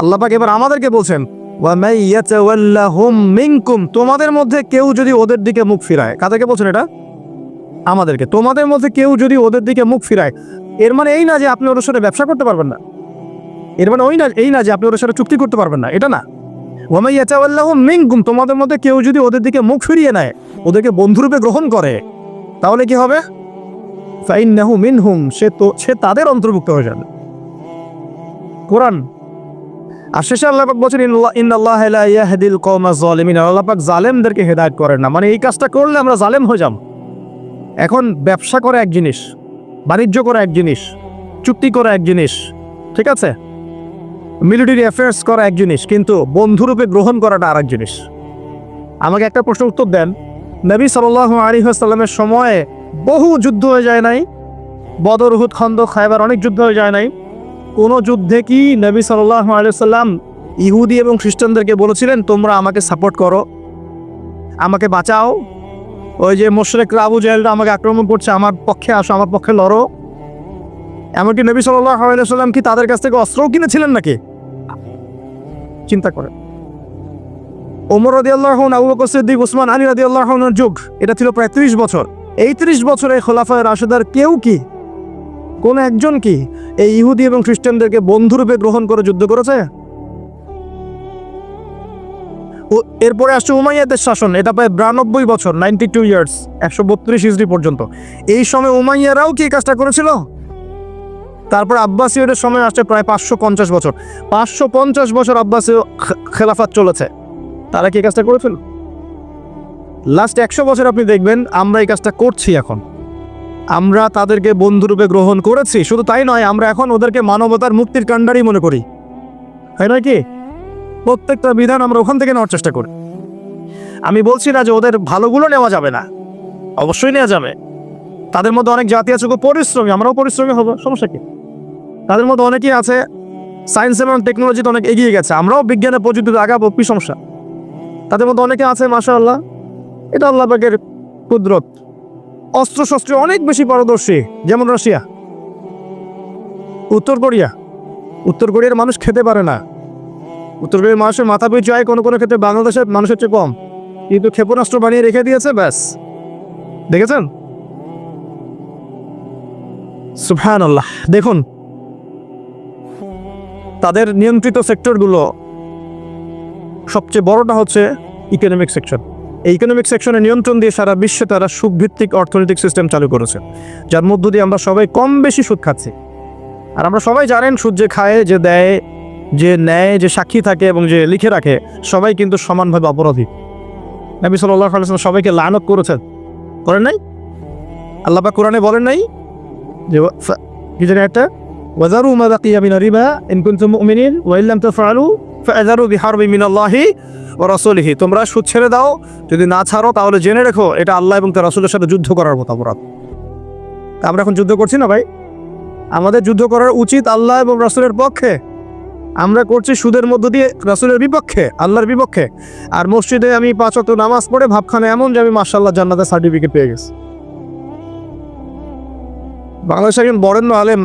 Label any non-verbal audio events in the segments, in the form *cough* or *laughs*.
আল্লাহ পাক এবার আমাদেরকে বলছেন মিনকুম তোমাদের মধ্যে কেউ যদি ওদের দিকে মুখ ফিরায়, কাদেরকে বলছেন এটা? আমাদেরকে। তোমাদের মধ্যে কেউ যদি ওদের দিকে মুখ ফিরায়, এর মানে এই না যে আপনি ওদের সাথে ব্যবসা করতে পারবেন না। এর মানে ওই না, এই না যে আপনি ওদের সাথে চুক্তি করতে পারবেন না, এটা না। ওয়ামাই ইয়াতাওয়াল্লাহুম মিনকুম, তোমাদের মধ্যে কেউ যদি ওদের দিকে মুখ ফিরিয়ে নেয়, ওদেরকে বন্ধুরূপে গ্রহণ করে, তাহলে কি হবে? ফাইন্নাহু মিনহুম, সে তো, সে তাদের অন্তর্ভুক্ত হয়ে যাবে। কোরআন আর শেষে আল্লাহ পাক বলছেন ইন্নাল্লাহ লা ইয়াহদিল কওমা যালিমিন। আল্লাহ পাক জালেমদেরকে হেদায়ত করেন না। মানে এই কাজটা করলে আমরা জালেম হয়ে যাব এখন ব্যবসা করা এক জিনিস, বাণিজ্য করা এক জিনিস, চুক্তি করা এক জিনিস, ঠিক আছে? মিলিটারি অ্যাফেয়ার্স করা এক জিনিস, কিন্তু বন্ধুরূপে গ্রহণ করাটা আর এক জিনিস। আমাকে একটা প্রশ্ন উত্তর দেন। নবী সাল্লাহ আলী সাল্লামের সময়ে বহু যুদ্ধ হয়ে যায় নাই। বদর, উহুদ খন্দ খাইবার অনেক যুদ্ধ হয়ে যায় নাই। কোনো যুদ্ধে কি নবী সাল্লাহ আলিয়াল্লাম ইহুদি এবং খ্রিস্টানদেরকে বলেছিলেন, তোমরা আমাকে সাপোর্ট করো, আমাকে বাঁচাও। ওই যে মোশরেক আবু জাহেলরা আমাকে আক্রমণ করছে, আমার পক্ষে আসো, আমার পক্ষে লড়ো। এমনকি নবী সাল্লাহ আলাইসাল্লাম কি তাদের কাছ থেকে অস্ত্রও কিনেছিলেন নাকি? চিন্তা করেন। ওমর রাদি আল্লাহ আবু বকর সিদ্দিক, উসমান আলী রাদি আল্লাহনের যুগ, এটা ছিল প্রায় ত্রিশ বছর। এই ত্রিশ বছরে খোলাফায় রাশেদার কেউ কি কোন একজন কি এই ইহুদি এবং খ্রিস্টানদেরকে বন্ধুরূপে গ্রহণ করে যুদ্ধ করেছে? ও, এরপরে আসছে উমাইয়াদের শাসন। এটা প্রায় বিরানব্বই বছর নাইনটি টু ইয়ার্স একশো বত্রিশ ইসরি পর্যন্ত। এই সময় উমাইয়ারাও কি কাজটা করেছিল? তারপর আব্বাসীয়দের সময় আসছে প্রায় পাঁচশো পঞ্চাশ বছর। পাঁচশো পঞ্চাশ বছর আব্বাসীয় খেলাফত চলেছে। তারা কি কাজটা করেছিল? লাস্ট একশো বছর আপনি দেখবেন, আমরা এই কাজটা করছি এখন। আমরা তাদেরকে বন্ধুরূপে গ্রহণ করেছি। শুধু তাই নয়, আমরা এখন ওদেরকে মানবতার মুক্তির কাণ্ডারই মনে করি। হয় নয় কি? প্রত্যেকটা বিধান আমরা ওখান থেকে নেওয়ার চেষ্টা করি। আমি বলছি না যে ওদের ভালোগুলো নেওয়া যাবে না। অবশ্যই নেওয়া যাবে। তাদের মধ্যে অনেক জাতি আছে পরিশ্রমী। আমরাও পরিশ্রমী হব, সমস্যা কি? তাদের মধ্যে অনেকেই আছে সায়েন্স এবং টেকনোলজিতে অনেক এগিয়ে গেছে। আমরাও বিজ্ঞানের প্রযুক্তিতে আগাবো, কি সমস্যা? তাদের মধ্যে অনেকে আছে মাসা আল্লাহ এটা আল্লাহ পাকের কুদরত। অস্ত্র শস্ত্রে অনেক বেশি পারদর্শী, যেমন রাশিয়া। উত্তর কোরিয়া। উত্তর কোরিয়ার মানুষ খেতে পারে না। উত্তর কোরিয়ার মানুষের মাথা পিছু আয় কোনো কোনো ক্ষেত্রে বাংলাদেশের মানুষের চেয়ে কম। কিন্তু ক্ষেপণাস্ত্র বানিয়ে রেখে দিয়েছে, ব্যাস। দেখেছেন? সুফহান আল্লাহ দেখুন, তাদের নিয়ন্ত্রিত সেক্টরগুলো সবচেয়ে বড়টা হচ্ছে ইকোনমিক সেকশন এই ইকোনমিক সেকশনের নিয়ন্ত্রণ দিয়ে সারা বিশ্বে তারা সুখভিত্তিক অর্থনৈতিক সিস্টেম চালু করেছে। যার মধ্য দিয়ে আমরা সবাই কম বেশি সুদ খাচ্ছি। আর আমরা সবাই জানেন, সুদ যে খায়, যে দেয়, যে নেয়, যে সাক্ষী থাকে এবং যে লিখে রাখে, সবাই কিন্তু সমানভাবে অপরাধী। নবী সাল্লাহ আলাইসাল্লাম সবাইকে লানত করেছেন। করেন নাই? আল্লাহ পাক কোরআনে বলেন নাই? যে কি জানি একটা? ওয়াজারু মা বাকিয়া মিনা রিবা ইন কুনতুম মুমিনিন ওয়া ইল্লাম তাফআলু ফাযারু বিহারবি মিনাল্লাহি ওয়া রাসূলিহি। তোমরা সুদ ছেড়ে দাও, যদি না ছাড়ো তাহলে জেনে রেখো, এটা আল্লাহ এবং তার রাসূলের সাথে যুদ্ধ করার মতো অপরাধ। আমরা এখন যুদ্ধ করছি না ভাই? আমাদের যুদ্ধ করার উচিত আল্লাহ এবং রাসূলের পক্ষে। আমরা করছি সুদের মধ্য দিয়ে রাসূলের বিপক্ষে, আল্লাহর বিপক্ষে। আর মসজিদে আমি পাঁচ ওয়াক্ত নামাজ পড়ে ভাবখানে এমন যে আমি মাশাআল্লাহ জান্নাতের সার্টিফিকেট পেয়ে গেছি। বাংলাদেশের একজন বরেণ্য আলেম,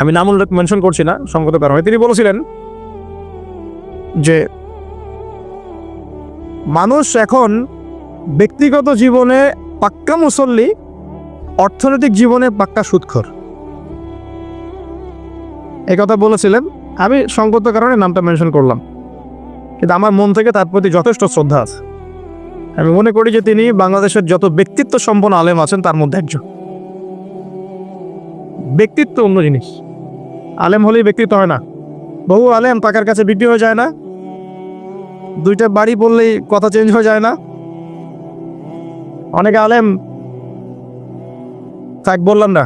আমি নাম উল্লেখ মেনশন করছি না, সঙ্গত কারণে। তিনি বলেছিলেন যে মানুষ এখন ব্যক্তিগত জীবনে পাক্কা মুসল্লি, অর্থনৈতিক জীবনে পাক্কা সুদখোর এই কথা বলেছিলেন। আমি সঙ্গত কারণে নামটা মেনশন করলাম। কিন্তু আমার মন থেকে তার প্রতি যথেষ্ট শ্রদ্ধা আছে। আমি মনে করি যে তিনি বাংলাদেশের যত ব্যক্তিত্ব সম্পন্ন আলেম আছেন, তার মধ্যে একজন। ব্যক্তিত্ব অন্য জিনিস। আলেম হলেই ব্যক্তিত্ব হয় না। বহু আলেম টাকার কাছে বিক্রি হয়ে যায় না। দুইটা বাড়ি বললেই কথা চেঞ্জ হয়ে যায় না। অনেক আলেম, থাক বললাম না।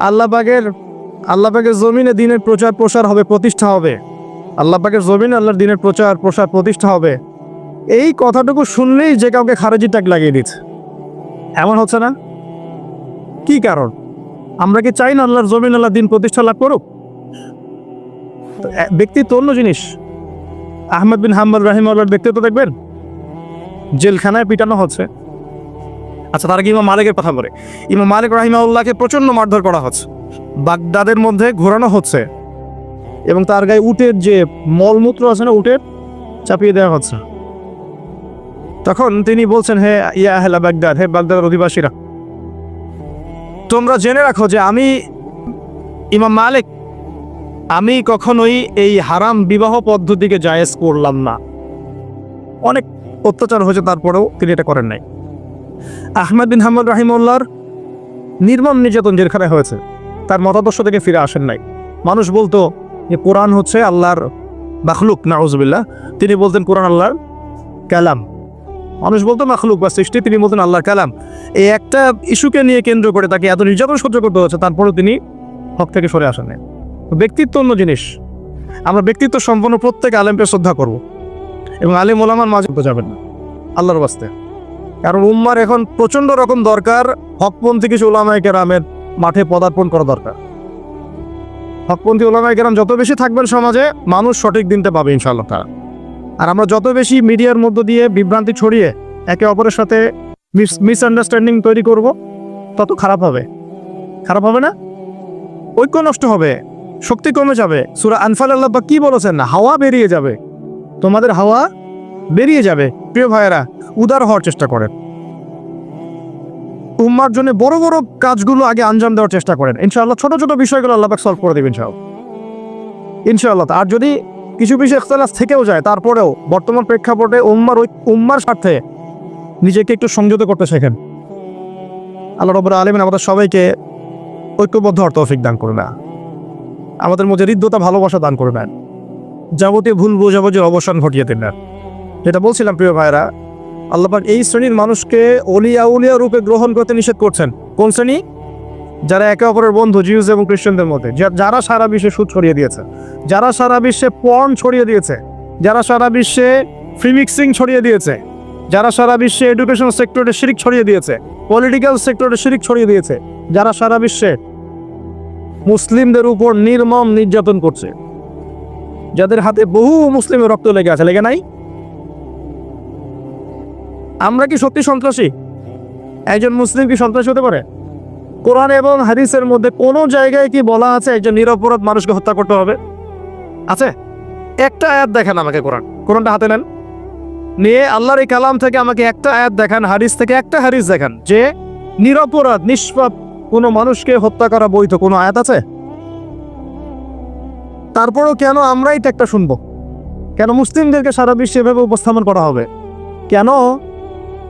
আল্লাহ পাকের জমিনে দিনের প্রচার প্রসার হবে, প্রতিষ্ঠা হবে। আল্লাহ জমিনে আল্লাহর দিনের প্রচার প্রসার প্রতিষ্ঠা হবে। এই কথাটুকু শুনলেই যে কাউকে খারেজি টাক লাগিয়ে দিচ্ছে। এমন হচ্ছে না? কি কারণ? আমরা কি চাই না আল্লাহর জমিন আল্লাহ দিন প্রতিষ্ঠা লাভ করুক? ব্যক্তিত্ব অন্য জিনিস। আহমদ বিন হাম্মদ রাহিম ব্যক্তিত্ব দেখবেন? জেলখানায় পিটানো হচ্ছে। আচ্ছা তার আগে ইমাম মালিকের কথা বলে। ইমাম মালিক রাহিমাউল্লাহকে প্রচণ্ড মারধর করা হচ্ছে। বাগদাদের মধ্যে ঘোরানো হচ্ছে। এবং তার গায়ে উটের যে মলমূত্র আছে না, উটের, চাপিয়ে দেওয়া হচ্ছে। তখন তিনি বলছেন, হে ইয়া হেলা বাগদাদ, হে বাগদাদের অধিবাসীরা, তোমরা জেনে রাখো যে আমি ইমাম মালিক আমি কখনোই এই হারাম বিবাহ পদ্ধতিকে জায়েজ করলাম না। অনেক অত্যাচার হয়েছে তারপরেও তিনি এটা করেন নাই। আহমেদ বিন হাম্মদ রাহিমুল্লাহর নির্মম নির্যাতন জেলখানায় হয়েছে, তার মতাদর্শ থেকে ফিরে আসেন নাই। মানুষ বলতো যে কোরআন হচ্ছে আল্লাহর মাখলুক, নাউজবিল্লাহ। তিনি বলতেন কোরআন আল্লাহর কালাম। মানুষ বলতো মাখলুক বা সৃষ্টি, তিনি বলতেন আল্লাহর কালাম। এই একটা ইস্যুকে নিয়ে কেন্দ্র করে তাকে এত নির্যাতন সহ্য করতে হচ্ছে তারপরেও তিনি হক থেকে সরে আসেন। ব্যক্তিত্ব অন্য জিনিস। আমরা ব্যক্তিত্ব সম্পন্ন প্রত্যেক আলেমকে শ্রদ্ধা করব। এবং আলিম ওলামার মাঝে যাবেন না। আল্লাহর বাস্তে। কারণ উম্মার এখন প্রচণ্ড রকম দরকার, হকপন্থী কিছু ওলামায় কেরামের মাঠে পদার্পণ করা দরকার। হকপন্থী ওলামায় কেরাম যত বেশি থাকবেন সমাজে, মানুষ সঠিক দিনটা পাবে ইনশাআল্লাহ তারা আর আমরা যত বেশি মিডিয়ার মধ্য দিয়ে বিভ্রান্তি ছড়িয়ে একে অপরের সাথে মিস মিসআন্ডারস্ট্যান্ডিং তৈরি করব, তত খারাপ হবে। খারাপ হবে না? ঐক্য নষ্ট হবে। শক্তি কমে যাবে। সুরা আনফাল আল্লাহ কি বলেছেন? হাওয়া বেরিয়ে যাবে। তোমাদের হাওয়া বেরিয়ে যাবে। প্রিয় ভাইয়েরা, উদার হওয়ার চেষ্টা করেন। উম্মার জন্য বড় বড় কাজগুলো আগে আঞ্জাম দেওয়ার চেষ্টা করেন। ইনশাআল্লাহ ছোট ছোট বিষয়গুলো আল্লাহ সলভ করে দেবেন ইনশাআল্লাহ। ইনশাআল্লাহ আর যদি কিছু বিষয় এখতলাফ থেকেও যায়, তারপরেও বর্তমান প্রেক্ষাপটে উম্মার ওই উম্মার স্বার্থে নিজেকে একটু সংযত করতে শেখেন। আল্লাহ রব আলমিন আমাদের সবাইকে ঐক্যবদ্ধ অর্থ দান করে না আমাদের মধ্যে হৃদ্যতা, ভালোবাসা দান করে নেন। যাবতীয় ভুল বোঝাবুঝির অবসান ঘটিয়ে দেন না যেটা বলছিলাম, প্রিয় ভাইরা আল্লাপাক এই শ্রেণির মানুষকে অলিয়া উলিয়া রূপে গ্রহণ করতে নিষেধ করছেন। কোন শ্রেণি? যারা একে অপরের বন্ধু, জিউস এবং খ্রিস্টানদের মধ্যে। যারা সারা বিশ্বে সুদ ছড়িয়ে দিয়েছে, যারা সারা বিশ্বে পর্ন ছড়িয়ে দিয়েছে, যারা সারা বিশ্বে ফ্রিমিক্সিং ছড়িয়ে দিয়েছে, যারা সারা বিশ্বে এডুকেশন সেক্টরে শিরিক ছড়িয়ে দিয়েছে পলিটিক্যাল সেক্টরে শিরিক ছড়িয়ে দিয়েছে, যারা সারা বিশ্বে মুসলিমদের উপর নির্মম নির্যাতন করছে। যাদের হাতে বহু মুসলিমের রক্ত লেগে আছে, লেগে নাই? আমরা কি সত্যি সন্ত্রাসী? একজন মুসলিম কি সন্ত্রাসী হতে পারে? কোরআন এবং হাদিসের মধ্যে কোনো জায়গায় কি বলা আছে, একজন নিরপরাধ মানুষকে হত্যা করতে হবে? আছে? একটা আয়াত দেখেন আমাকে কোরআন। কোরআনটা হাতে নেন। নিয়ে আল্লাহর এই কালাম থেকে আমাকে একটা আয়াত দেখান হারিস থেকে একটা হারিস দেখান, যে নিরপরাধ, নিষ্পাপ কোনো মানুষকে হত্যা করা বৈধ কোনো আয়াত আছে? তারপরও কেন আমরাই একটা শুনব? কেন মুসলিমদেরকে সারা বিশ্বে এভাবে উপস্থাপন করা হবে? কেন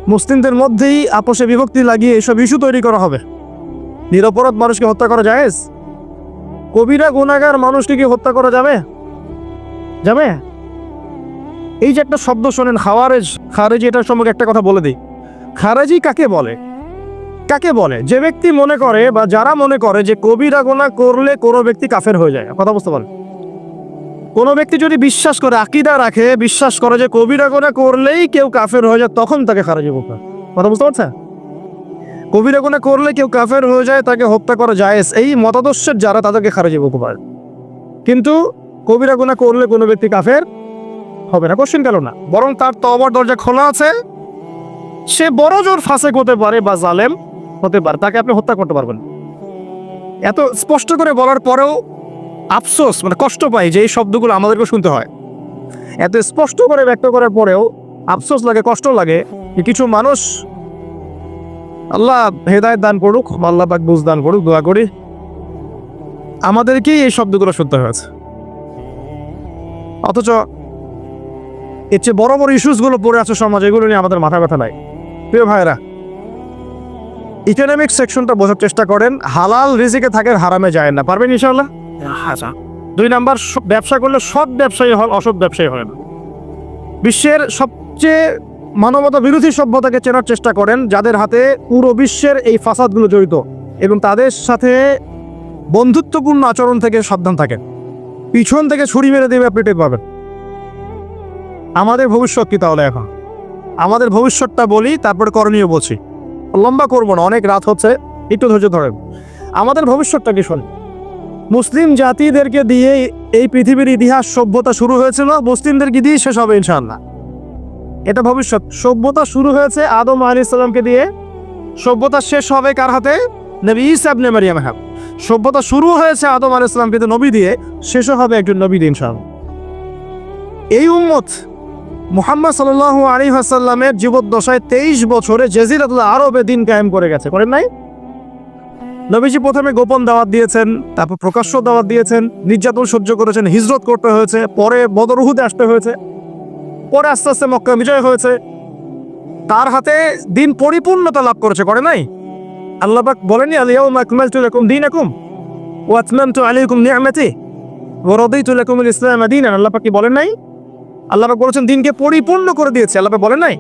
মুসলিমদের মধ্যেই আপোষে বিভক্তি লাগিয়ে এসব ইস্যু তৈরি করা হবে? নিরপরাধ মানুষকে হত্যা করা জায়েজ? কবিরা গুণাগার মানুষকে কি হত্যা করা যাবে? যাবে? এই যে একটা শব্দ শোনেন, খাওয়ারেজ, খারেজি এটার সম্পর্কে একটা কথা বলে দিই। খারেজি কাকে বলে? কাকে বলে? যে ব্যক্তি মনে করে বা যারা মনে করে যে কবিরা গোনা করলে কোনো ব্যক্তি কাফের হয়ে যায়। কথা বুঝতে পারেন কোনো ব্যক্তি যদি বিশ্বাস করে, আকিদা রাখে, বিশ্বাস করে যে কবিরা গোনা করলেই কেউ কাফের হয়ে যায়, তখন তাকে বলতে হয়। কথা বুঝতে পারছেন? কবিরা গুণা করলে কেউ কাফের হয়ে যায়, তাকে হত্যা করা যায় এই মতাদর্শের যারা, তাদেরকে খারাজি বলতে পারে কিন্তু কবিরা গুণা করলে কোনো ব্যক্তি কাফের হবে না। কোশ্চেন গেল না। বরং তার তো তবার দরজা খোলা আছে। সে বড় জোর ফাঁসেক হতে পারে বা জালেম। হতে পারে তাকে আপনি হত্যা করতে পারবেন। এত স্পষ্ট করে বলার পরেও আফসোস মানে কষ্ট পাই যে এই শব্দগুলো আমাদেরকে শুনতে হয়। এত স্পষ্ট করে ব্যক্ত করার পরেও আফসোস লাগে, কষ্ট লাগে যে কিছু মানুষ আল্লাহ হেদায়ত দান করুক, আল্লাহ পাক বুঝ দান করুক, দোয়া করি। আমাদেরকেই এই শব্দগুলো শুনতে হয়েছে। অথচ এর চেয়ে বড় বড় ইস্যুসগুলো পড়ে আছে সমাজ, এগুলো নিয়ে আমাদের মাথা ব্যথা নাই। প্রিয় ভাইরা ইকোনমিক সেকশনটা বোঝার চেষ্টা করেন। হালাল রিজিকে থাকেন হারামে যায় না। পারবেন ইনশাল্লাহ দুই নাম্বার ব্যবসা করলে সব ব্যবসায়ী হল অসৎ ব্যবসায়ী হয় না বিশ্বের সবচেয়ে মানবতা বিরোধী সভ্যতাকে চেনার চেষ্টা করেন যাদের হাতে পুরো বিশ্বের এই ফাসাদগুলো জড়িত এবং তাদের সাথে বন্ধুত্বপূর্ণ আচরণ থেকে সাবধান থাকেন। পিছন থেকে ছুরি মেরে দেবে আপনি টের পাবেন। আমাদের ভবিষ্যৎ কি তাহলে এখন? আমাদের ভবিষ্যৎটা বলি তারপরে করণীয় বলছি। লম্বা করব না, অনেক রাত হচ্ছে, একটু ধৈর্য ধরেন। আমাদের ভবিষ্যৎটা কি শোন মুসলিম জাতিদেরকে দিয়ে এই পৃথিবীর ইতিহাস সভ্যতা শুরু হয়েছিল, মুসলিমদেরকে দিয়ে শেষ হবে ইনশাআল্লাহ। এটা ভবিষ্যৎ। সভ্যতা শুরু হয়েছে আদম আলী ইসলামকে দিয়ে। সভ্যতা শেষ হবে কার হাতে? নবী ইসাব নে মারিয়াম হাব সভ্যতা শুরু হয়েছে আদম আল ইসলাম কিন্তু নবী দিয়ে, শেষও হবে একজন নবী দিন এই উম্মত মুহাম্মদ সাল্লাহ আলী হাসাল্লামের জীবদ্দশায় তেইশ বছরে জেজিরাতুল আরবে দিন কায়েম করে গেছে, করেন নাই? নবীজি প্রথমে গোপন দাওয়াত দিয়েছেন, তারপর প্রকাশ্য দাওয়াত দিয়েছেন, নির্যাতন সহ্য করেছেন, হিজরত করতে হয়েছে, পরে বদরহুদে আসতে হয়েছে, পরে আস্তে আস্তে মক্কা বিজয় হয়েছে। তার হাতে দিন পরিপূর্ণতা লাভ করেছে করে নাই? আল্লাহ পাক বলেনি আলিয়াউম আকমালতু লাকুম দীনাকুম ওয়া আতমামতু আলাইকুম নি'মাতি ওয়া রাদিতু লাকুমুল ইসলাম দীনান। আল্লাহ কি বলেন নাই? আল্লাহ বলেছেন, দিনকে পরিপূর্ণ করে দিয়েছে। আল্লাহ বলেন নাই?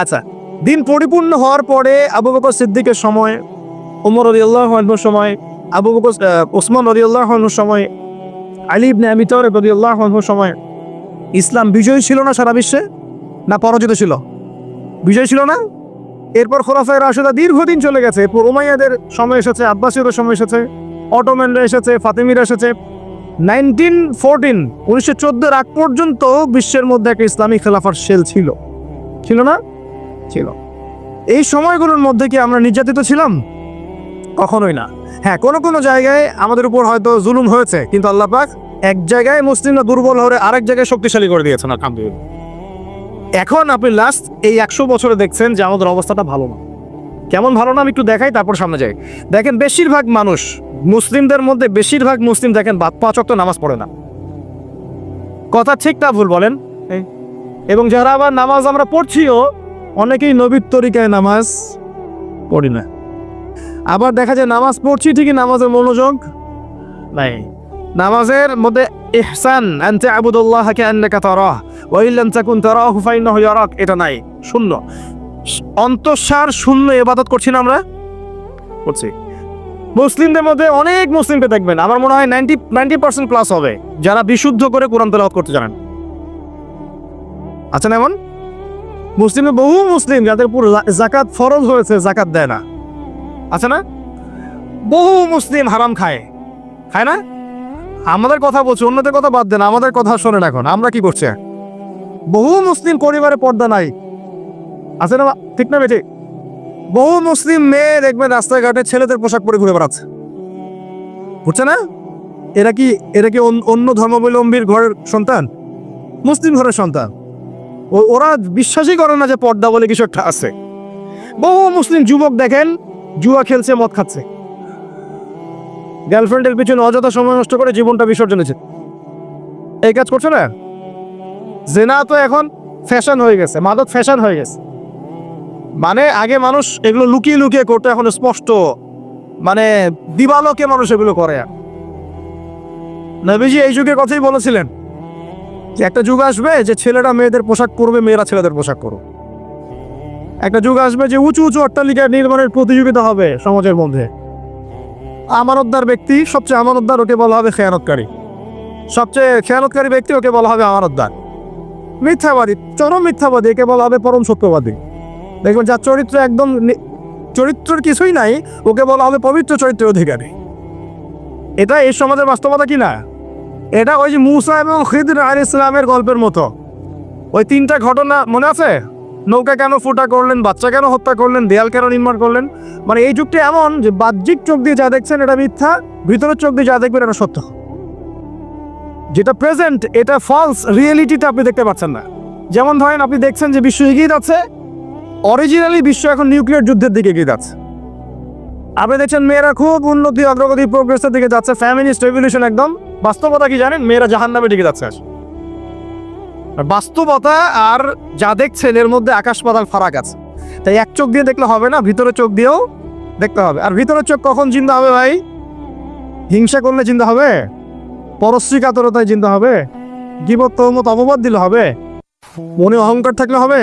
আচ্ছা দিন পরিপূর্ণ হওয়ার পরে আবু বকর সিদ্দিকের সময় ওমর রাদিয়াল্লাহু আনহুর সময়, আবু বকর ওসমান রাদিয়াল্লাহু আনহুর সময়, আলী ইবনে আবি তালেব রাদিয়াল্লাহু সময় ইসলাম বিজয়ী ছিল না সারা বিশ্বে? না পরাজিত ছিল? বিজয় ছিল না? এরপর খোলাফায় রাশেদা দীর্ঘদিন চলে গেছে। এরপর উমাইয়াদের সময় এসেছে আব্বাসীদের সময় এসেছে, অটোম্যানরা এসেছে, ফাতিমিরা এসেছে। নাইনটিন ফোরটিন, উনিশশো চোদ্দোর আগ পর্যন্ত বিশ্বের মধ্যে একটা ইসলামী খেলাফার সেল ছিল। ছিল না? ছিল। এই সময়গুলোর মধ্যে কি আমরা নির্যাতিত ছিলাম? কখনোই না। হ্যাঁ কোনো কোনো জায়গায় আমাদের উপর হয়তো জুলুম হয়েছে, কিন্তু আল্লাহ পাক এক জায়গায় মুসলিমরা দুর্বল হয়ে আরেক জায়গায় শক্তিশালী করে দিয়েছেন, আলহামদুলিল্লাহ। এখন আপনি লাস্ট এই একশো বছরে দেখছেন যে আমাদের অবস্থাটা ভালো না। কেমন ভালো না? আমি একটু দেখাই, তারপর সামনে যাই। দেখেন, বেশিরভাগ মানুষ মুসলিমদের মধ্যে বেশিরভাগ মুসলিম দেখেন বাদ পাঁচ অক্ত নামাজ পড়ে না। কথা ঠিক তা ভুল বলেন। এবং যারা আবার নামাজ আমরা পড়ছিও, অনেকেই নবীর তরিকায় নামাজ পড়ি না। আবার দেখা যায় নামাজ পড়ছি ঠিকই নামাজের মনোযোগ নাই। নামাজের মধ্যে ইহসান, আনতে আবুদুল্লাহ কে আন্নাকা তারাহ ওয়া ইল্লাম তাকুন তারাহু ফাইন্নাহু ইয়ারাক, এটা নাই, শূন্য। অন্তঃসার শূন্য ইবাদত করছি না আমরা? করছি। মুসলিমদের মধ্যে অনেক মুসলিমকে দেখবেন। আমার মনে হয় নাইনটি নাইনটি পার্সেন্ট প্লাস হবে। যারা বিশুদ্ধ করে কোরআন তেলাওয়াত করতে জানেন। আচ্ছা না এমন? মুসলিমে বহু মুসলিম যাদের পুরো জাকাত ফরজ হয়েছে, জাকাত দেয় না। আছে না? বহু মুসলিম হারাম খায়। খায় না? আমাদের কথা বলছি, অন্যদের কথা বাদ দেন, আমাদের কথা শোনেন এখন। আমরা কি করছি? বহু মুসলিম পরিবারে পর্দা নাই। আছে না ঠিক না বেঠে বহু মুসলিম মেয়ে দেখবেন রাস্তাঘাটে ছেলেদের পোশাক পরে ঘুরে বেড়াচ্ছে। বুঝছে না? এরা কি এরা কি অন্য ধর্মাবলম্বীর ঘরের সন্তান? মুসলিম ঘরের সন্তান। ওরা বিশ্বাসই করে না যে পর্দা বলে কিছু একটা আছে। বহু মুসলিম যুবক দেখেন, জুয়া খেলছে, মদ খাচ্ছে। গার্লফ্রেন্ডের পিছনে অযথা সময় নষ্ট করে জীবনটা বিসর্জন এই কাজ করছে না? জেনা তো এখন ফ্যাশন হয়ে গেছে, মাদক ফ্যাশন হয়ে গেছে। মানে আগে মানুষ এগুলো লুকিয়ে লুকিয়ে করতো, এখন স্পষ্ট। মানে দিবালোকে মানুষ এগুলো করে। নবীজি এই যুগের কথাই বলেছিলেন যে একটা যুগ আসবে যে ছেলেরা মেয়েদের পোশাক করবে মেয়েরা ছেলেদের পোশাক করবে একটা যুগ আসবে যে উঁচু উঁচু অট্টালিকা নির্মাণের প্রতিযোগিতা হবে সমাজের মধ্যে। আমানতদার ব্যক্তি, সবচেয়ে আমানতদার ওকে বলা হবে খেয়ানতকারী। সবচেয়ে খেয়ানতকারী ব্যক্তি ওকে বলা হবে আমানতদার। মিথ্যাবাদী, চরম মিথ্যাবাদী, একে বলা হবে পরম সত্যবাদী। দেখবেন যার চরিত্র একদম চরিত্রের কিছুই নাই, ওকে বলা হবে পবিত্র চরিত্রের অধিকারী। এটা এই সমাজের বাস্তবতা কি না? এটা ওই যে মুসা এবং খিদর আল ইসলামের গল্পের মতো। ওই তিনটা ঘটনা মনে আছে? নৌকা কেন ফুটা করলেন, বাচ্চা কেন হত্যা করলেন, দেয়াল কেন নির্মাণ করলেন? মানে এই যুগটা এমন যে বাহ্যিক চোখ দিয়ে যা দেখছেন এটা মিথ্যা, ভিতরের চোখ দিয়ে যা দেখবেন এটা সত্য। যেটা প্রেজেন্ট এটা ফলস রিয়েলিটিটা আপনি দেখতে পাচ্ছেন না। যেমন ধরেন আপনি দেখছেন যে বিশ্ব এগিয়ে যাচ্ছে অরিজিনালি বিশ্ব এখন নিউক্লিয়ার যুদ্ধের দিকে এগিয়ে যাচ্ছে। আপনি দেখছেন মেয়েরা খুব উন্নতি, অগ্রগতি প্রোগ্রেসের দিকে যাচ্ছে। ফ্যামিলিস্ট রেভলিউশন একদম। বাস্তবতা কি জানেন? মেয়েরা জাহান্নামের দিকে যাচ্ছে আর বাস্তবতা আর যা দেখছেন, এর মধ্যে আকাশ পাতাল ফারাক আছে। তাই এক চোখ দিয়ে দেখলে হবে না, ভিতরে চোখ দিয়েও দেখতে হবে। আর ভিতরের চোখ কখন চিন্তা হবে ভাই? হিংসা করলে চিন্তা হবে? পরশ্রী কাতরতায় চিন্তা হবে? গিবত তহমত অপবাদ দিলে হবে? মনে অহংকার থাকলে হবে?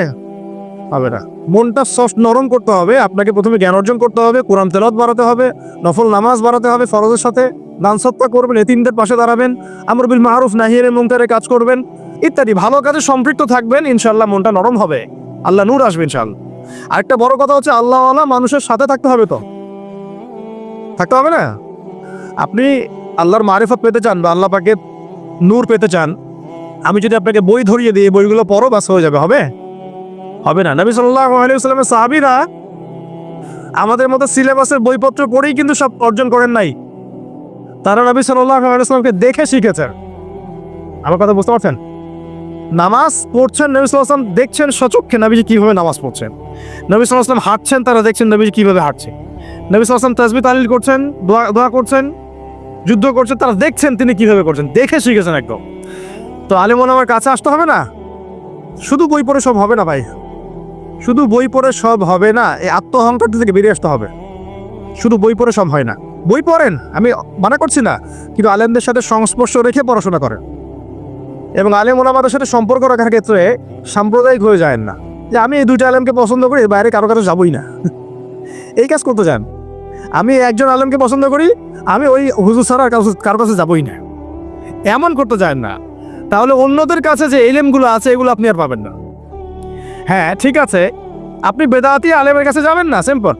হবে না। মনটা সফট নরম করতে হবে, আপনাকে প্রথমে জ্ঞান অর্জন করতে হবে, কোরআন তেলত বাড়াতে হবে, নফল নামাজ বাড়াতে হবে, ফরজের সাথে দান সত্তা করবেন, এতিমদের পাশে দাঁড়াবেন, আমর বিল মাহরুফ নাহিয়ের মুমতারে কাজ করবেন, ইত্যাদি। ভালো কাজে সম্পৃক্ত থাকবেন ইনশাল্লাহ মনটা নরম হবে। আল্লাহ নূর আসবে ইনশাল্লাহ আরেকটা বড় কথা হচ্ছে আল্লাহ মানুষের সাথে থাকতে হবে তো। থাকতে হবে না? আপনি আল্লাহর মারিফত পেতে চান বা আল্লাহ পাকে নূর পেতে চান, আমি যদি আপনাকে বই ধরিয়ে দিই বইগুলো পড়ো, বাস হয়ে যাবে, হবে? হবে না। নবী সাল্লাহ সাহাবিরা আমাদের মতো সিলেবাসের বইপত্র পড়েই কিন্তু সব অর্জন করেন নাই। তারা নবী সাল্লাহ দেখে শিখেছেন। আমার কথা বুঝতে পারছেন? নামাজ পড়ছেন নবী সাল্লাম দেখছেন সচক্ষে নবীজি কীভাবে নামাজ পড়ছেন। নবী সাল্লাম হাঁটছেন, তারা দেখছেন নবীজি কীভাবে হাঁটছে। নবী সাল্লাম তাজবি তালিল করছেন, দোয়া দোয়া করছেন, যুদ্ধ করছেন, তারা দেখছেন তিনি কীভাবে করছেন, দেখে শিখেছেন একদম। তো আলিমন আমার কাছে আসতে হবে না? শুধু বই পড়ে সব হবে না ভাই। শুধু বই পড়ে সব হবে না এই আত্ম অহংকার থেকে বেরিয়ে আসতে হবে। শুধু বই পড়ে সব হয় না। বই পড়েন, আমি মানা করছি না, কিন্তু আলেমদের সাথে সংস্পর্শ রেখে পড়াশোনা করেন। এবং আলেম ওলামাদের সাথে সম্পর্ক রাখার ক্ষেত্রে সাম্প্রদায়িক হয়ে যায় না। যে আমি এই দুইটা আলেমকে পছন্দ করি, বাইরে কারও কাছে যাবই না। এই কাজ করতে যান। আমি একজন আলেমকে পছন্দ করি, আমি ওই হুজুর ছাড়া কারো- কাছে যাবই না। এমন করতে যান না। তাহলে অন্যদের কাছে যে এলেমগুলো আছে, এগুলো আপনি আর পাবেন না। হ্যাঁ ঠিক আছে। আপনি বেদাতি আলেমের কাছে যাবেন না, সিম্পল।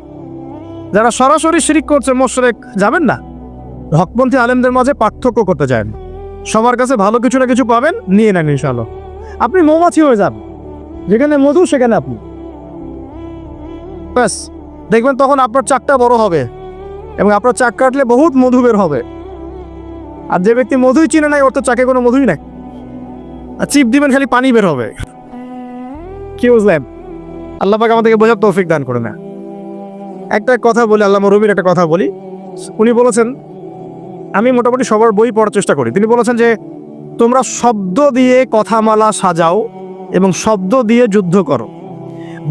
যারা সরাসরি শিরিক করছে মোশরেক, যাবেন না। হকপন্থী আলেমদের মাঝে পার্থক্য করতে চান। সবার কাছে ভালো কিছু না কিছু পাবেন, নিয়ে নেন ইনশাল্লাহ আপনি মৌমাছি হয়ে যান। যেখানে মধু, সেখানে আপনি। ব্যাস, দেখবেন তখন আপনার চাকটা বড় হবে এবং আপনার চাক কাটলে বহুত মধু বের হবে। আর যে ব্যক্তি মধুই চিনে নাই, ওর তো চাকে কোনো মধুই নাই। আর চিপ দিবেন, খালি পানি বের হবে। কি বুঝলেন? আল্লাহ পাক আমাদেরকে বোঝার তৌফিক দান করে না। একটা কথা বলি, আল্লাহ রবির একটা কথা বলি। উনি বলেছেন, আমি মোটামুটি সবার বই পড়ার চেষ্টা করি। তিনি বলেছেন যে, তোমরা শব্দ দিয়ে কথামালা সাজাও এবং শব্দ দিয়ে যুদ্ধ করো।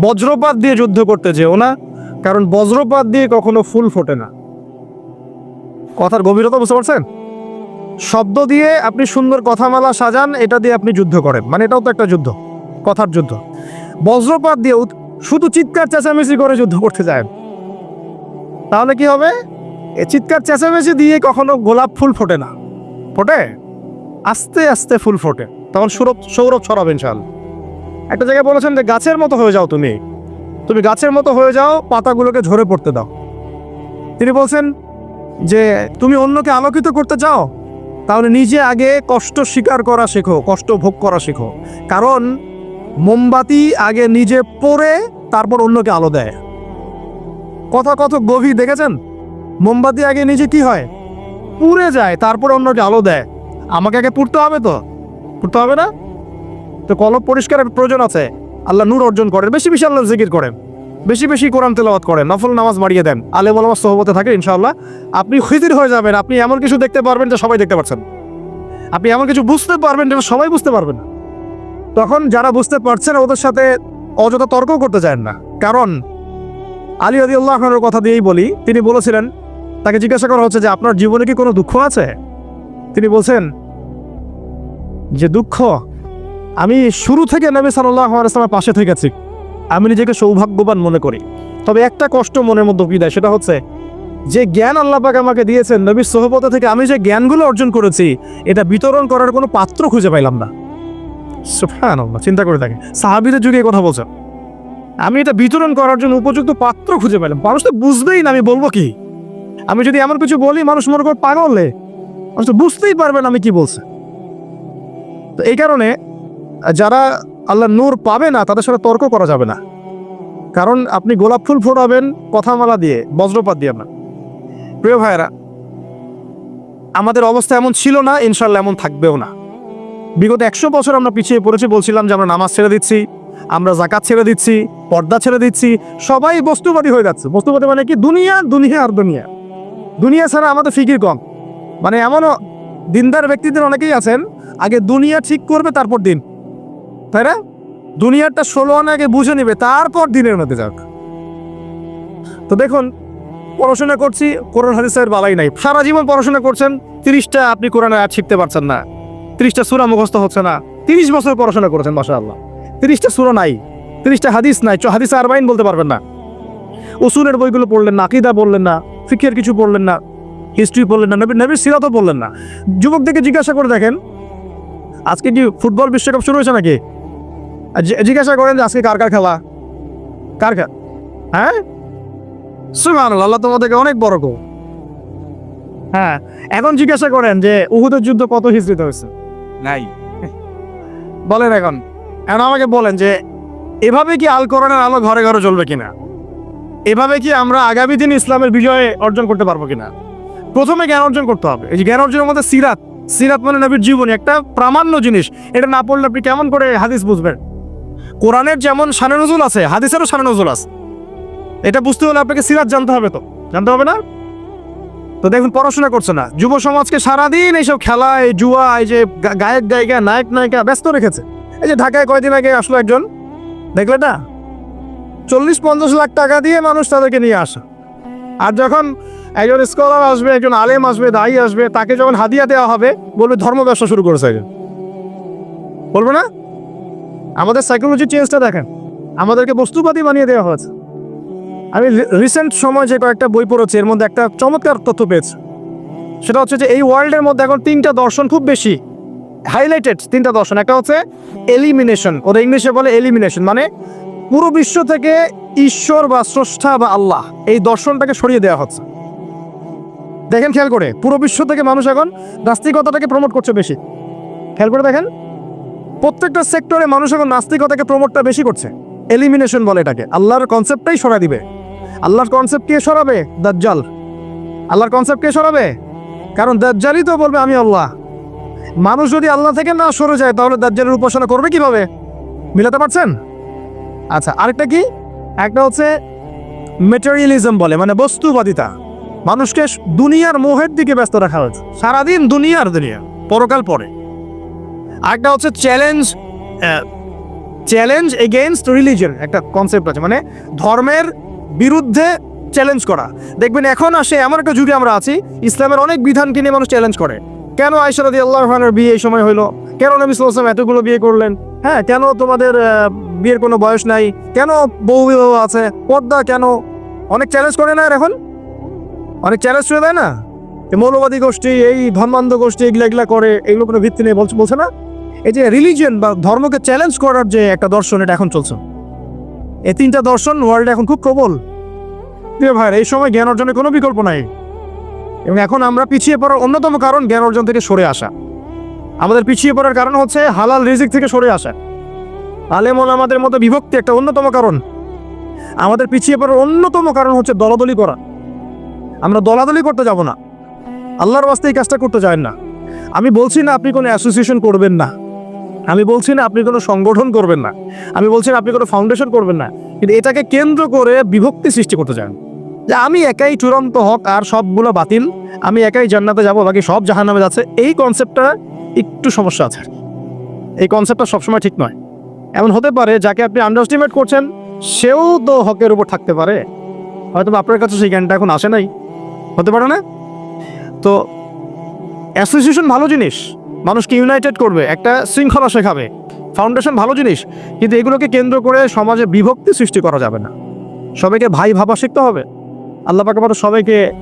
বজ্রপাত দিয়ে যুদ্ধ করতে যেও না, কারণ বজ্রপাত দিয়ে কখনো ফুল ফোটে না। কথার গভীরতা বুঝতে পারছেন? শব্দ দিয়ে আপনি সুন্দর কথামালা সাজান, এটা দিয়ে আপনি যুদ্ধ করেন। মানে এটাও তো একটা যুদ্ধ, কথার যুদ্ধ। বজ্রপাত দিয়ে শুধু চিৎকার, চেঁচামেচি করে যুদ্ধ করতে যায়। তাহলে কি হবে? এ চিৎকার, চেঁচামেচি দিয়ে কখনো গোলাপ ফুল ফোটে না। ফোটে? আস্তে আস্তে ফুল ফোটে। তখন সৌরভ সৌরভ ছড়াবে ইনশাল একটা জায়গায় বলেছেন যে, গাছের মতো হয়ে যাও তুমি। তুমি গাছের মতো হয়ে যাও, পাতাগুলোকে ঝরে পড়তে দাও। তিনি বলছেন যে, তুমি অন্যকে আলোকিত করতে চাও? তাহলে নিজে আগে কষ্ট স্বীকার করা শেখো, কষ্ট ভোগ করা শেখো। কারণ মোমবাতি আগে নিজে পরে তারপর অন্যকে আলো দেয়। কথা কত গভীর দেখেছেন? মোমবাতি আগে নিজে কি হয়? পুড়ে যায়, তারপর অন্যকে আলো দেয়। আমাকে আগে পুড়তে হবে তো? পুড়তে হবে না? তো কলব পরিষ্কারের প্রয়োজন আছে। আল্লাহ নূর অর্জন করেন। বেশি বেশি আল্লাহ জিকির করেন। বেশি বেশি কোরআন তেলাওয়াত করেন। নফল নামাজ বাড়িয়ে দেন। আলে আলমার সহবতে থাকে ইনশাআল্লাহ। আপনি খিজির হয়ে যাবেন। আপনি এমন কিছু দেখতে পারবেন যে সবাই দেখতে পাচ্ছেন আপনি এমন কিছু বুঝতে পারবেন যেটা সবাই বুঝতে পারবেন তখন যারা বুঝতে পারছেন ওদের সাথে অযথা তর্ক করতে চান না। কারণ আলী আদি আল্লাহ কথা দিয়েই বলি, তিনি বলেছিলেন, তাকে জিজ্ঞাসা করা হচ্ছে যে, আপনার জীবনে কি কোনো দুঃখ আছে? তিনি বলছেন, যে দুঃখ, আমি শুরু থেকে নবী সাল্লাহ আলাইসলামের পাশে থেকেছি। আমি নিজেকে সৌভাগ্যবান মনে করি। তবে একটা কষ্ট মনের মধ্যে কি দেয়, সেটা হচ্ছে, যে জ্ঞান আল্লাহ পাক আমাকে দিয়েছেন, নবীর সোহবতে থেকে আমি যে জ্ঞানগুলো অর্জন করেছি, এটা বিতরণ করার কোনো পাত্র খুঁজে পাইলাম না। সুবহানাল্লাহ, চিন্তা করে থাকে সাহাবিদের যুগে কথা বলছেন আমি এটা বিতরণ করার জন্য উপযুক্ত পাত্র খুঁজে পেলাম। মানুষ তো বুঝবেই না আমি বলব কি। আমি যদি এমন কিছু বলি, মানুষ মনে করে পাগলে মানুষ তো বুঝতেই পারবে না আমি কি বলছে। তো এই কারণে যারা আল্লাহ নূর পাবে না, তাদের সাথে তর্ক করা যাবে না। কারণ আপনি গোলাপ ফুল ফোটাবেন, কথামালা দিয়ে, বজ্রপাত দিয়ে না। প্রিয় ভাইয়েরা, আমাদের অবস্থা এমন ছিল না ইনশাল্লাহ এমন থাকবেও না। বিগত একশো বছর আমরা পিছিয়ে পড়েছি, বলছিলাম যে আমরা নামাজ ছেড়ে দিচ্ছি, আমরা জাকাত ছেড়ে দিচ্ছি, পর্দা ছেড়ে দিচ্ছি, সবাই বস্তুবাদী হয়ে যাচ্ছে। বস্তুবাদী মানে কি? দুনিয়া দুনিয়া আর দুনিয়া। দুনিয়া ছাড়া আমাদের ফিকির কম। মানে এমনও দিনদার ব্যক্তিদের অনেকেই আছেন, আগে দুনিয়া ঠিক করবে, তারপর দিন। তাই না? দুনিয়াটা ষোলো আনা আগে বুঝে নেবে, তারপর দিনের মধ্যে যাক। তো দেখুন, পড়াশোনা করছি, কোরআন হাদিসের বালাই নাই। সারা জীবন পড়াশোনা করছেন, তিরিশটা আপনি কোরআনের আয়াত শিখতে পারছেন না। তিরিশটা সুরা মুখস্থ হচ্ছে না। তিরিশ বছর পড়াশোনা করেছেন মাসা আল্লাহ তিরিশটা সুরা নাই, তিরিশটা হাদিস নাই, চ হাদিস আরবাইন বলতে পারবেন না। উসুলের বইগুলো পড়লেন না, আকিদা বললেন না ফিকের কিছু পড়লেন না, হিস্ট্রি পড়লেন না নবীর নবীর সিরাতও পড়লেন না। যুবকদেরকে জিজ্ঞাসা করে দেখেন, আজকে কি ফুটবল বিশ্বকাপ শুরু হয়েছে নাকি? জিজ্ঞাসা করেন যে আজকে কার কার খেলা? কার খেলা হ্যাঁ? সুমান আল্লাহ তোমাদেরকে অনেক বড় গো হ্যাঁ এখন জিজ্ঞাসা করেন যে উহুদের যুদ্ধ কত হিস্ট্রিতে হয়েছে? নাই। *laughs* বলেন এখন। এখন আমাকে বলেন যে, এভাবে কি আল কোরআনের আলো ঘরে ঘরে জ্বলবে কিনা? এভাবে কি আমরা আগামী দিন ইসলামের বিজয় অর্জন করতে পারব কিনা? প্রথমে জ্ঞান অর্জন করতে হবে। এই যে জ্ঞান অর্জনের মধ্যে সিরাত। সিরাত মানে নবীর জীবনী, একটা প্রামাণ্য জিনিস। এটা না পড়লে আপনি কেমন করে হাদিস বুঝবেন? কোরআনের যেমন শানে নজুল আছে, হাদিসেরও শানে নজুল আছে। এটা বুঝতে হলে আপনাকে সিরাত জানতে হবে তো। জানতে হবে না? তো দেখুন, পড়াশোনা করছে না। যুব সমাজকে সারাদিন এইসব খেলায় জুয়া এই যে গায়ক, গায়িকা, নায়ক, নায়িকা ব্যস্ত রেখেছে। এই যে ঢাকায় কয়দিন আগে আসলো একজন, দেখলে না? চল্লিশ, পঞ্চাশ লাখ টাকা দিয়ে মানুষ তাদেরকে নিয়ে আসে। আর যখন একজন স্কলার আসবে, একজন আলেম আসবে, দায়ী আসবে, তাকে যখন হাদিয়া দেওয়া হবে, বলবে ধর্ম ব্যবসা শুরু করেছে একজন। বলবে না? আমাদের সাইকোলজি চেঞ্জটা দেখেন। আমাদেরকে বস্তুবাদী বানিয়ে দেওয়া হয়েছে। আমি রিসেন্ট সময় যে কয়েকটা বই পড়েছি, এর মধ্যে একটা চমৎকার তথ্য পেয়েছি। সেটা হচ্ছে যে এই ওয়ার্ল্ডের মধ্যে এখন তিনটা দর্শন খুব বেশি হাইলাইটেড তিনটা দর্শন। একটা হচ্ছে এলিমিনেশন ওদের ইংলিশে বলে এলিমিনেশন মানে পুরো বিশ্ব থেকে ঈশ্বর বা স্রষ্টা বা আল্লাহ এই দর্শনটাকে সরিয়ে দেওয়া হচ্ছে। দেখেন, খেয়াল করে, পুরো বিশ্ব থেকে মানুষ এখন নাস্তিকতাটাকে প্রমোট করছে বেশি। খেয়াল করে দেখেন, প্রত্যেকটা সেক্টরে মানুষ এখন নাস্তিকতাকে প্রমোটটা বেশি করছে। এলিমিনেশন বলে এটাকে। আল্লাহর কনসেপ্টটাই সরা দিবে। আল্লাহর কনসেপ্ট কে সরাবে? দাজ্জাল। আল্লাহর কনসেপ্ট কে সরাবে? কারণ দাজ্জালই তো বলবে, আমি আল্লাহ। মানুষ যদি আল্লাহ থেকে না সরে যায়, তাহলে দাজ্জালের উপাসনা করবে কীভাবে? মিলাতে পারছেন? আচ্ছা আরেকটা কি? একটা হচ্ছে মেটেরিয়ালিজম বলে মানে বস্তুবাদিতা। মানুষকে দুনিয়ার মোহের দিকে ব্যস্ত রাখা হয়েছে। সারাদিন দুনিয়ার দুনিয়া, পরকাল পরে। আরেকটা হচ্ছে চ্যালেঞ্জ চ্যালেঞ্জ এগেনস্ট রিলিজন একটা কনসেপ্ট আছে। মানে ধর্মের বিরুদ্ধে চ্যালেঞ্জ করা। দেখবেন এখন আসে এমন একটা যুগে আমরা আছি, ইসলামের অনেক বিধানকে নিয়ে মানুষ চ্যালেঞ্জ করে। কেন আয়সারদি আল্লাহ খানের বিয়ে এই সময় হইল? কেন নবী সাল্লাম এতগুলো বিয়ে করলেন? হ্যাঁ কেন তোমাদের বিয়ের কোনো বয়স নাই? কেন বউ বিবাহ আছে? পর্দা কেন? অনেক চ্যালেঞ্জ করে না এখন? অনেক চ্যালেঞ্জ করে দেয় না? মৌলবাদী গোষ্ঠী, এই ধর্মান্ধ গোষ্ঠী এগুলা এগুলা করে এগুলো কোনো ভিত্তি নেই বলছে বলছে না? এই যে রিলিজিয়ন বা ধর্মকে চ্যালেঞ্জ করার যে একটা দর্শন, এটা এখন চলছে। এই তিনটা দর্শন ওয়ার্ল্ডে এখন খুব প্রবল। প্রিয় ভাই এই সময় জ্ঞান অর্জনের কোনো বিকল্প নাই। এবং এখন আমরা পিছিয়ে পড়ার অন্যতম কারণ জ্ঞান অর্জন থেকে সরে আসা। আমাদের পিছিয়ে পড়ার কারণ হচ্ছে হালাল রিজিক থেকে সরে আসা। আলেমন আমাদের মতো বিভক্তি একটা অন্যতম কারণ। আমাদের পিছিয়ে পড়ার অন্যতম কারণ হচ্ছে দলাদলি করা। আমরা দলাদলি করতে যাব না। আল্লাহর বাস্তে এই কাজটা করতে চান না। আমি বলছি না আপনি কোনো অ্যাসোসিয়েশন করবেন না। আমি বলছি না আপনি কোনো সংগঠন করবেন না। আমি বলছি না আপনি কোনো ফাউন্ডেশন করবেন না। কিন্তু এটাকে কেন্দ্র করে বিভক্তি সৃষ্টি করতে চান। যে আমি একাই চূড়ান্ত হক আর সবগুলো বাতিল, আমি একাই জান্নাতে যাব, বাকি সব জাহান্নামে যাচ্ছে, এই কনসেপ্টটা একটু সমস্যা আছে। এই কনসেপ্টটা সবসময় ঠিক নয়। এমন হতে পারে যাকে আপনি আন্ডারস্টিমেট করছেন, সেও তো হকের উপর থাকতে পারে। হয়তো আপনার কাছে সেই জ্ঞানটা এখন আসে নাই। হতে পারে না? তো অ্যাসোসিয়েশন ভালো জিনিস। মানুষকে ইউনাইটেড করবে একটা শৃঙ্খলা শেখাবে। ফাউন্ডেশন ভালো জিনিস কিন্তু এগুলোকে কেন্দ্র করে সমাজে বিভক্তি সৃষ্টি করা যাবে না। সবাইকে ভাই ভাবা শিখতে হবে। আল্লাহ পাকে সবাইকে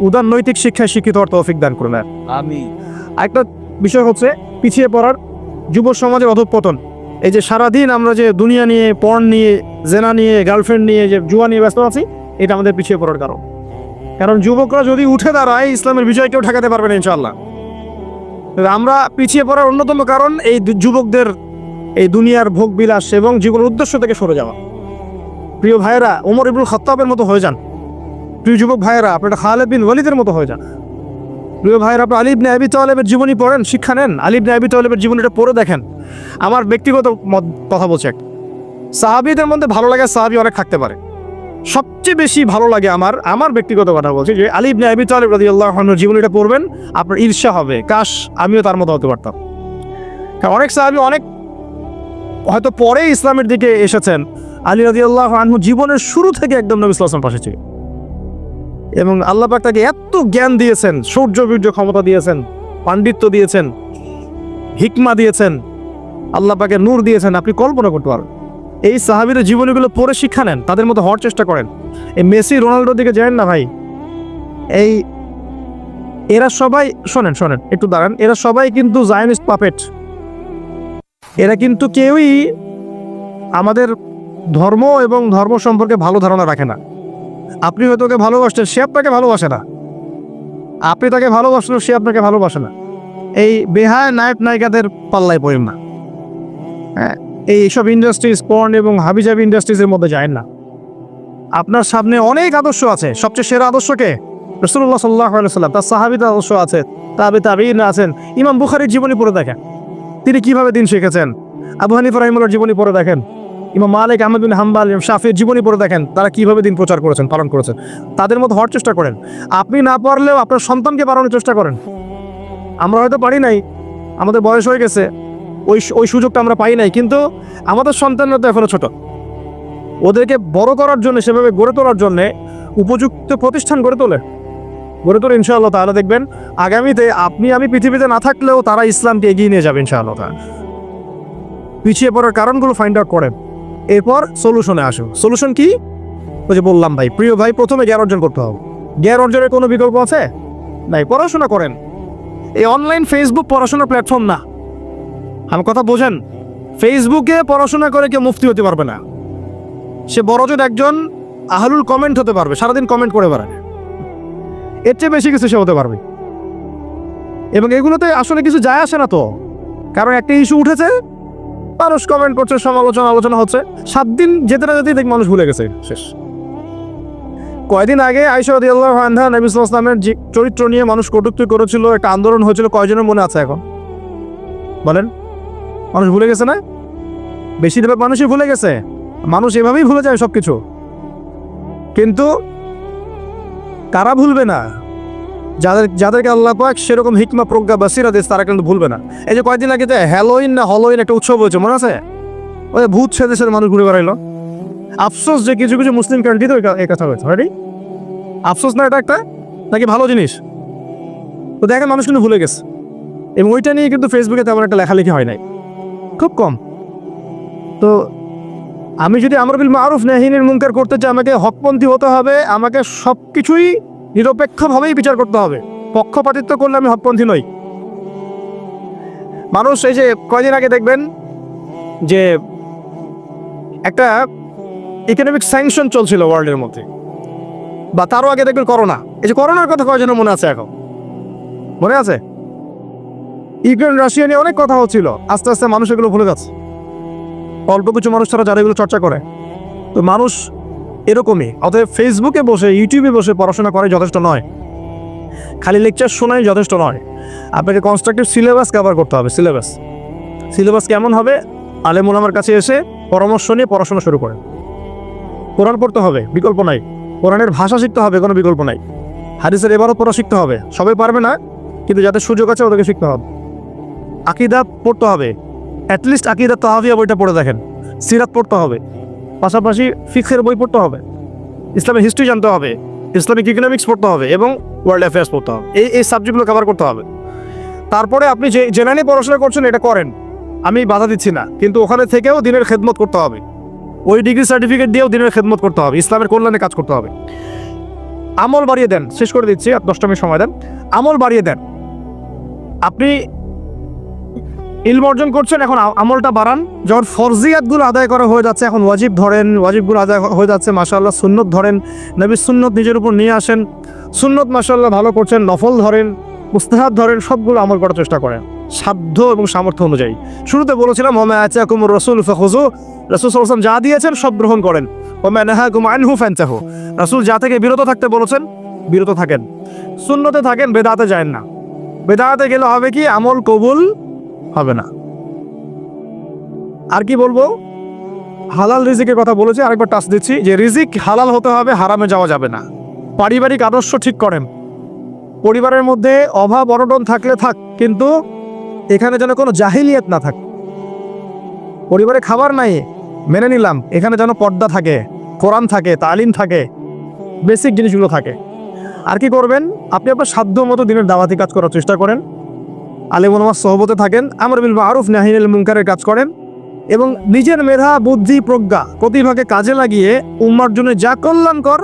উদার নৈতিক শিক্ষায় শিক্ষিত হওয়ার তৌফিক দান করুন আমি একটা বিষয় হচ্ছে পিছিয়ে পড়ার যুব সমাজের অধঃপতন। এই যে সারাদিন আমরা যে দুনিয়া নিয়ে পণ নিয়ে জেনা নিয়ে গার্লফ্রেন্ড নিয়ে যে জুয়া নিয়ে ব্যস্ত আছি এটা আমাদের পিছিয়ে পড়ার কারণ। কারণ যুবকরা যদি উঠে দাঁড়ায় ইসলামের বিজয় কেউ ঠেকাতে পারবে না ইনশাল্লাহ আমরা পিছিয়ে পড়ার অন্যতম কারণ এই যুবকদের এই দুনিয়ার ভোগ বিলাস এবং জীবনের উদ্দেশ্য থেকে সরে যাওয়া। প্রিয় ভাইয়েরা, ওমর ইবুল খত্তাবের মতো হয়ে যান। প্রিয় যুবক ভাইয়েরা, আপনারা খালেদ বিন ওয়ালিদের মতো হয়ে যান। প্রিয় ভাইয়ের আপনি আলিব নে আবি তালেবের জীবনী পড়েন, শিক্ষা নেন। আলিব নে আবি তালেবের জীবনীটা পড়ে দেখেন। আমার ব্যক্তিগত মত কথা বলছে সাহাবিদের মধ্যে ভালো লাগে সাহাবি অনেক থাকতে পারে। সবচেয়ে বেশি ভালো লাগে আমার আমার ব্যক্তিগত কথা বলছি যে আলিব নে আবি তালেব রাজি আল্লাহ জীবনীটা পড়বেন, আপনার ঈর্ষা হবে, কাশ আমিও তার মতো হতে পারতাম। কারণ অনেক সাহাবি অনেক হয়তো পরে ইসলামের দিকে এসেছেন। আলী আল্লাহ আনহু জীবনের শুরু থেকে একদম নবী ইসলাম পাশে ছিল এবং আল্লাহ পাক তাকে এত জ্ঞান দিয়েছেন, সৌর্য বীর্য ক্ষমতা দিয়েছেন, পাণ্ডিত্য দিয়েছেন, হিকমা দিয়েছেন, আল্লাহ পাকে নূর দিয়েছেন, আপনি কল্পনা করতে পারেন এই সাহাবির জীবনীগুলো পড়ে শিক্ষা নেন, তাদের মতো হওয়ার চেষ্টা করেন। এই মেসি রোনাল্ডোর দিকে যায় না ভাই। এই, এরা সবাই, শোনেন শোনেন, একটু দাঁড়ান। এরা সবাই কিন্তু জায়নিস্ট পাপেট। এরা কিন্তু কেউই আমাদের ধর্ম এবং ধর্ম সম্পর্কে ভালো ধারণা রাখে না। আপনি হয়তো ওকে ভালোবাসছেন সে আপনাকে ভালোবাসে না। আপনি তাকে ভালোবাসলেও সে আপনাকে ভালোবাসে না। এই বেহায় নায়ক নায়িকাদের পাল্লায় পড়েন না। হ্যাঁ এই সব ইন্ডাস্ট্রিজ পর্ন এবং হাবিজাবি ইন্ডাস্ট্রিজের মধ্যে যায় না। আপনার সামনে অনেক আদর্শ আছে। সবচেয়ে সেরা আদর্শকে রসুল্লাহ সাল্লাহ সাল্লাম তার সাহাবিতা অবশ্য আছে, তাবে তাবিন আছেন। ইমাম বুখারির জীবনী পড়ে দেখেন। তিনি কীভাবে দিন শিখেছেন? আবু হানিফ রাহিমুল্লার জীবনী পড়ে দেখেন। ইমাম মালিক, আহমদ বিন হাম্বাল শাফির জীবনী পড়ে দেখেন। তারা কীভাবে দিন প্রচার করেছেন, পালন করেছেন। তাদের মতো হওয়ার চেষ্টা করেন। আপনি না পারলেও আপনার সন্তানকে পালনের চেষ্টা করেন। আমরা হয়তো পারি নাই। আমাদের বয়স হয়ে গেছে। ওই ওই সুযোগটা আমরা পাই নাই। কিন্তু আমাদের সন্তানরা তো এখনও ছোট। ওদেরকে বড় করার জন্য, সেভাবে গড়ে তোলার জন্য উপযুক্ত প্রতিষ্ঠান গড়ে তোলে। গড়ে তোলে ইনশাআল্লাহ তাহলে দেখবেন, আগামীতে আপনি, আমি পৃথিবীতে না থাকলেও তারা ইসলামকে এগিয়ে নিয়ে যাবে ইনশাআল্লাহ তাআলা। পিছিয়ে পড়ার কারণগুলো ফাইন্ড আউট করেন। এরপর সলিউশনে আসুন। সলিউশন কি? ওই যে বললাম ভাই, প্রিয় ভাই, প্রথমে জ্ঞান অর্জন করতে হবে। জ্ঞান অর্জনের কোনো বিকল্প আছে? নাই, পড়াশোনা করেন। এই অনলাইন ফেসবুক পড়াশোনার প্ল্যাটফর্ম না। আমার কথা বোঝেন? ফেসবুকে পড়াশোনা করে কেউ মুফতি হতে পারবে না। সে বড়জন একজন আহলুল কমেন্ট হতে পারবে, সারাদিন কমেন্ট করে বেড়ায় এর চেয়ে বেশি কিছু সে হতে পারবে। এবং এগুলোতে আসলে কিছু যায় আসে না তো। কারণ একটা ইস্যু উঠেছে, মানুষ কমেন্ট করছে, সমালোচনা, আলোচনা হচ্ছে। সাত দিন যেতে না যেতেই দেখ মানুষ ভুলে গেছে, শেষ। কয়দিন আগে আন্ধা নবী ইসলামের চরিত্র নিয়ে মানুষ কটুক্তি করেছিল, একটা আন্দোলন হয়েছিল, কয়জনের মনে আছে এখন? বলেন। মানুষ ভুলে গেছে না? বেশিরভাগ মানুষই ভুলে গেছে। মানুষ এভাবেই ভুলে যায় সব কিছু কিন্তু কারা ভুলবে না? যাদের যাদেরকে আল্লাহ পাক সেরকম হিকমা, প্রজ্ঞা বাসিরা দিয়েছে, তারা কিন্তু ভুলবে না। এই যে কয়েকদিন আগে যে হ্যালোইন না হলোইন একটা উৎসব হয়েছে, মনে আছে? ওই ভূত সে দেশের মানুষ ঘুরে বেড়াইলো। আফসোস যে কিছু কিছু মুসলিম কান্ট্রিতে এই কথা হয়েছে রেডি আফসোস না এটা একটা? নাকি ভালো জিনিস? তো দেখেন মানুষ কিন্তু ভুলে গেছে। এবং ওইটা নিয়ে কিন্তু ফেসবুকে তেমন একটা লেখালেখি হয় নাই। খুব কম। তো আমি যদি আমর বিল মারুফ নাহিনের মুনকার করতে চাই, আমাকে হকপন্থী হতে হবে, আমাকে সব কিছুই নিরপেক্ষভাবেই বিচার করতে হবে। পক্ষপাতিত্ব করলে আমি হকপন্থী নই। মানুষ এই যে কয়দিন আগে দেখবেন যে একটা ইকোনমিক স্যাংশন চলছিল ওয়ার্ল্ডের মধ্যে। বা তারও আগে দেখবেন করোনা। এই যে করোনার কথা কয়জনের মনে আছে এখন? মনে আছে? ইউক্রেন, রাশিয়া নিয়ে অনেক কথা হচ্ছিল। আস্তে আস্তে মানুষ এগুলো ভুলে যাচ্ছে। অল্প কিছু মানুষ তারা যারা এগুলো চর্চা করে। তো মানুষ এরকমই, অতএব ফেসবুকে বসে ইউটিউবে বসে পড়াশোনা করে যথেষ্ট নয়। খালি লেকচার শোনাই যথেষ্ট নয়। আপনাকে কনস্ট্রাকটিভ সিলেবাস কভার করতে হবে সিলেবাস সিলেবাস কেমন হবে? আলেমুল আমার কাছে এসে পরামর্শ নিয়ে পড়াশোনা শুরু করেন। কোরআন পড়তে হবে, বিকল্প নাই। কোরআনের ভাষা শিখতে হবে, কোনো বিকল্প নাই। হাদিসের এবারও পড়া শিখতে হবে। সবাই পারবে না, কিন্তু যাদের সুযোগ আছে ওদেরকে শিখতে হবে। আকিদা পড়তে হবে। অ্যাটলিস্ট আকিদা তাহাবিয়া বইটা পড়ে দেখেন। সিরাত পড়তে হবে। পাশাপাশি ফিক্সের বই পড়তে হবে। ইসলামের হিস্ট্রি জানতে হবে। ইসলামিক ইকোনমিক্স পড়তে হবে এবং ওয়ার্ল্ড অ্যাফেয়ার্স পড়তে হবে। এই এই সাবজেক্টগুলো কভার করতে হবে। তারপরে আপনি যে জেনে নিয়ে পড়াশোনা করছেন, এটা করেন। আমি বাধা দিচ্ছি না। কিন্তু ওখানে থেকেও দিনের খেদমত করতে হবে। ওই ডিগ্রি সার্টিফিকেট দিয়েও দিনের খেদমত করতে হবে। ইসলামের কল্যাণে কাজ করতে হবে। আমল বাড়িয়ে দেন। শেষ করে দিচ্ছি। দশটা সময় দেন। আমল বাড়িয়ে দেন। আপনি ইলম অর্জন করছেন এখন আমলটা বাড়ান। যখন ফরজিয়াতগুলো আদায় করা হয়ে যাচ্ছে, এখন ওয়াজিব ধরেন, ওয়াজিবগুলো আদায় হয়ে যাচ্ছে, মাশাআল্লাহ সুন্নত ধরেন, নবী সুন্নত নিজের উপর নিয়ে আসেন, সুন্নত মাশাআল্লাহ ভালো করছেন, নফল ধরেন, মুস্তাহাব ধরেন, সবগুলো আমল করার চেষ্টা করেন, সাধ্য এবং সামর্থ্য অনুযায়ী। শুরুতে বলেছিলাম হোমে আছে কুমুর রসুল ফখুজু রসুল সাল্লাম যা দিয়েছেন সব গ্রহণ করেন। হোমে নেহা কুম আনহু ফ্যানচাহু রাসুল যা থেকে বিরত থাকতে বলেছেন, বিরত থাকেন। সুন্নতে থাকেন, বেদাতে যায় না। বেদাতে গেলে হবে কি? আমল কবুল হবে না। আর কি বলব? হালাল রিজিকের কথা বলেছি, আরেকবার টাচ দিচ্ছি, যে রিজিক হালাল হতে হবে, হারামে যাওয়া যাবে না। পারিবারিক আদর্শ ঠিক করেন। পরিবারের মধ্যে অভাব, অনটন থাকলে থাক, কিন্তু এখানে যেন কোনো জাহিলিয়াত না থাকে। পরিবারে খাবার নাই, মেনে নিলাম, এখানে যেন পর্দা থাকে, কোরআন থাকে, তালিম থাকে, বেসিক জিনিসগুলো থাকে। আর কি করবেন? আপনি আপনার সাধ্য মতো দিনের দাওয়াতি কাজ করার চেষ্টা করেন। আলিমুলমার সহবতে থাকেন, আমর বিল মারুফ নাহিনুল মুনকারের কাজ করেন এবং নিজের মেধা, বুদ্ধি, প্রজ্ঞা প্রতিভাকে কাজে লাগিয়ে উম্মার জন্য যা কল্যাণকর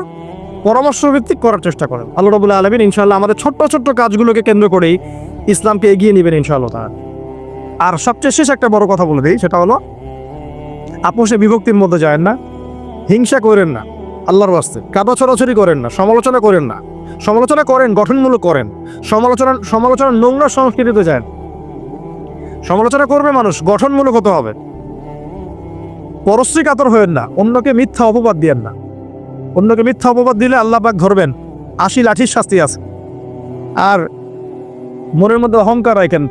পরামর্শ ভিত্তিক করার চেষ্টা করেন। আল্লাহ রবুল্লা আলমিন ইনশাল্লাহ আমাদের ছোট্ট ছোট্ট কাজগুলোকে কেন্দ্র করেই ইসলামকে এগিয়ে নেবেন ইনশাআল্লাহ তাআলা। আর সবচেয়ে শেষ একটা বড় কথা বলে দিই, সেটা হলো আপোষে বিভক্তির মধ্যে যায় না, হিংসা করেন না, আল্লাহর বাস্তে কাদা ছড়াছড়ি করেন না, সমালোচনা করেন না। সমালোচনা করেন, গঠনমূলক করেন। সমালোচনা সমালোচনা নোংরা সংস্কৃতিতে যায় সমালোচনা করবে মানুষ, গঠনমূলক হতে হবে। পরশ্রী কাতর হয়েন না, অন্যকে মিথ্যা অপবাদ দিয়েন না। অন্যকে মিথ্যা অপবাদ দিলে আল্লাহ পাক ধরবেন। আশি লাঠির শাস্তি আছে। আর মনের মধ্যে অহংকার রাখেন।